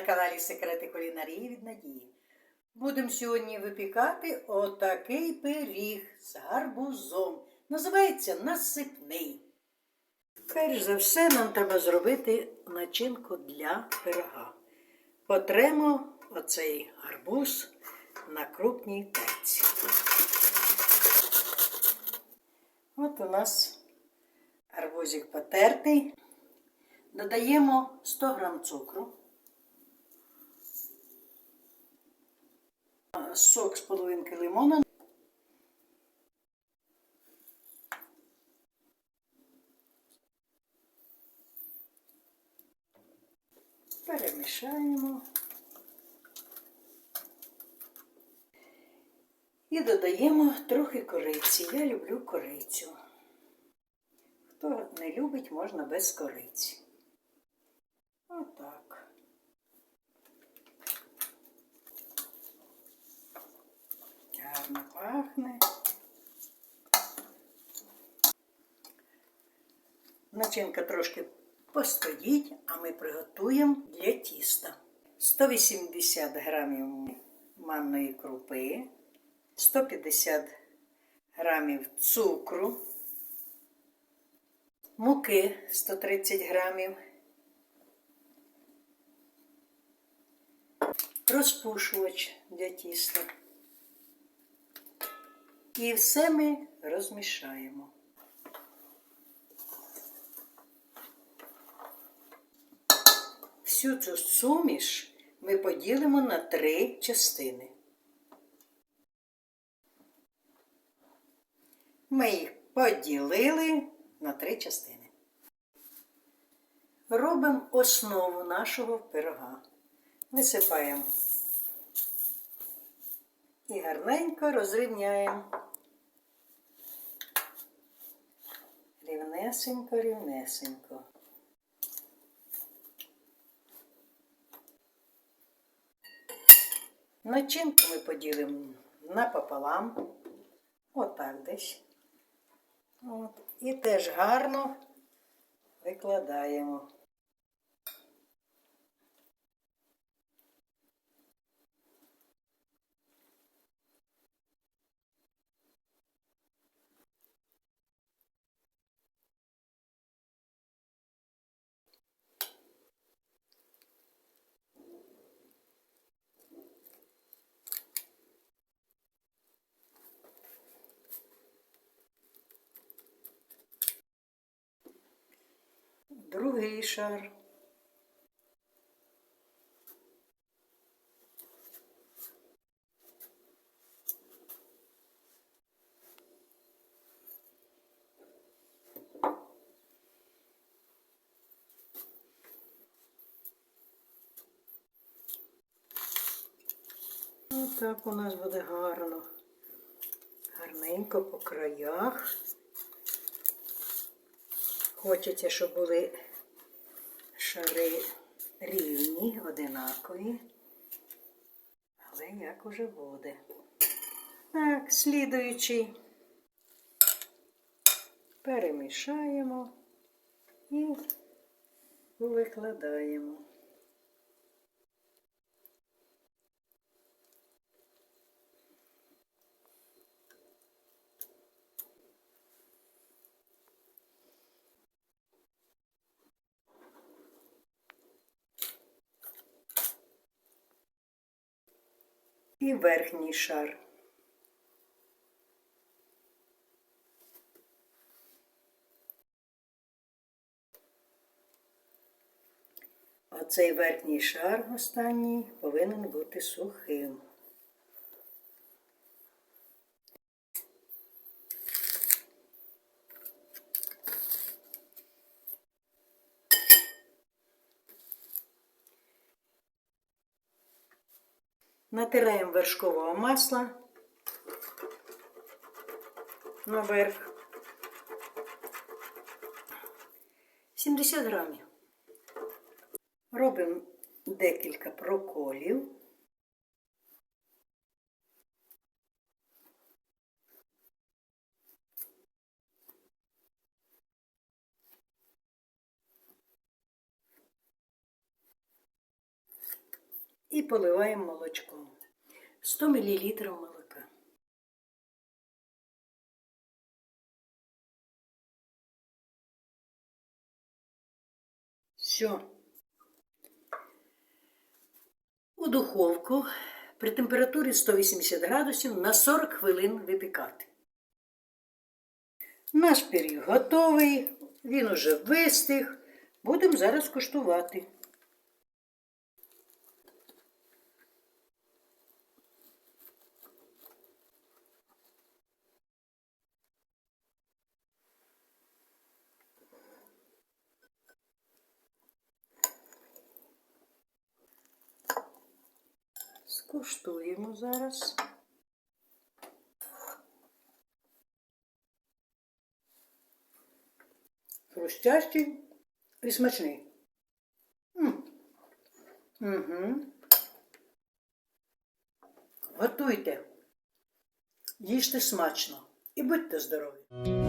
каналі Секрети кулінарії від Надії. Будемо сьогодні випікати отакий пиріг з гарбузом. Називається насипний. Перш за все, нам треба зробити начинку для пирога. Потремо оцей гарбуз на крупній терці. От у нас арбузик потертий. Додаємо 100 г цукру, сок з половинки лимона. Перемішаємо. І додаємо трохи кориці. Я люблю корицю. Хто не любить, можна без кориці. Отак. Гарно пахне. Начинка трошки постоїть, а ми приготуємо для тіста. 180 грамів манної крупи, 150 грамів цукру, муки 130 грамів, розпушувач для тіста. І все ми розмішаємо. Всю цю суміш ми поділимо на три частини. Ми їх поділили на три частини. Робимо основу нашого пирога. Висипаємо і гарненько розрівняємо. Рівнесенько, рівнесенько. Начинку ми поділимо напополам. Отак десь. От. І теж гарно викладаємо. Другий шар. Отак у нас буде гарно. Гарненько по краях. Хочеться, щоб були шари рівні, одинакові. Але як уже буде. Так, слідуючий. Перемішаємо і викладаємо. Верхній шар. Оцей верхній шар останній повинен бути сухим. Натираємо вершкового масла наверх. 70 грамів. Робимо декілька проколів. І поливаємо молочком. 100 мл молока. Все. У духовку при температурі 180 градусів на 40 хвилин випікати. Наш пиріг готовий, він уже вистиг. Будемо зараз куштувати. Скуштуємо зараз. Хрустящий і смачний. М. Готуйте, їжте смачно і будьте здорові.